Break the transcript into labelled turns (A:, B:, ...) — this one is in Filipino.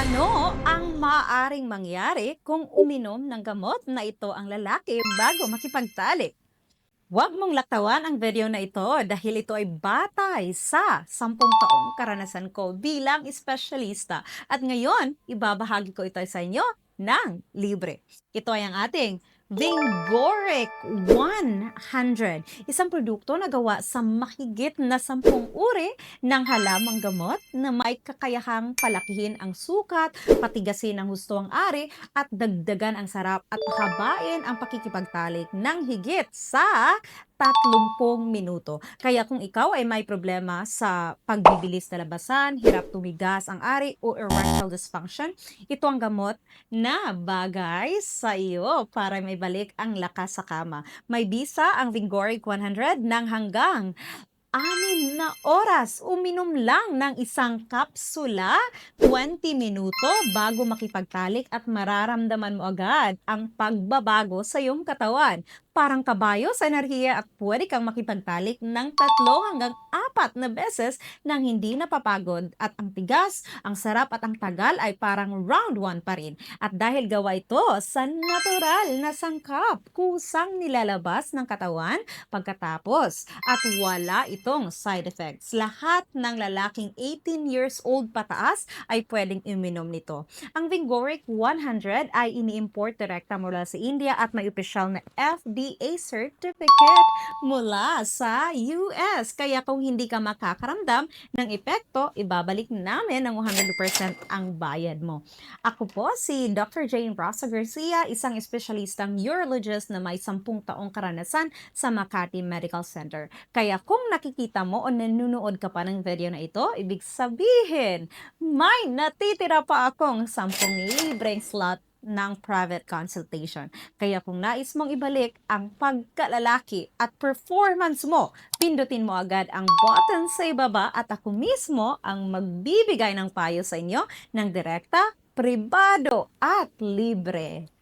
A: Ano ang maaaring mangyari kung uminom ng gamot na ito ang lalaki bago makipagtalik? Huwag mong laktawan ang video na ito dahil ito ay batay sa 10 taong karanasan ko bilang espesyalista. At ngayon, ibabahagi ko ito sa inyo ng libre. Ito ay ang ating Vingoric 100. Isang produkto na gawa sa mahigit na 10 uri ng halamang gamot na may kakayahang palakihin ang sukat, patigasin ang husto ang ari, at dagdagan ang sarap at pahabain ang pakikipagtalik ng higit sa 30 minuto. Kaya kung ikaw ay may problema sa pagbibilis na labasan, hirap tumigas ang ari o erectile dysfunction, ito ang gamot na bagay sa iyo para may balik ang lakas sa kama. May bisa ang Vingoric 100 ng hanggang anim na oras. Uminom lang ng isang kapsula, 20 minuto bago makipagtalik at mararamdaman mo agad ang pagbabago sa iyong katawan. Parang kabayo sa enerhiya at pwede kang makipagtalik ng tatlo hanggang apat na beses nang hindi napapagod at ang tigas, ang sarap at ang tagal ay parang round 1 pa rin. At dahil gawa ito sa natural na sangkap, kusang nilalabas ng katawan pagkatapos at wala itong side effects. Lahat ng lalaking 18 years old pataas ay pwedeng uminom nito. Ang Vingoric 100 ay ini-import direkta mula sa India at may opisyal na FDA certificate mula sa US. Kaya kung hindi ka makakaramdam ng epekto, ibabalik namin ng 100% ang bayad mo. Ako po si Dr. Jane Rosa Garcia, isang espesyalistang urologist na may 10 taong karanasan sa Makati Medical Center. Kaya kung nakikita mo o nanonood ka pa ng video na ito, ibig sabihin, may natitira pa akong 10 libreng slot ng private consultation. Kaya kung nais mong ibalik ang pagkalalaki at performance mo, pindutin mo agad ang button sa ibaba at ako mismo ang magbibigay ng payo sa inyo ng direkta, pribado at libre.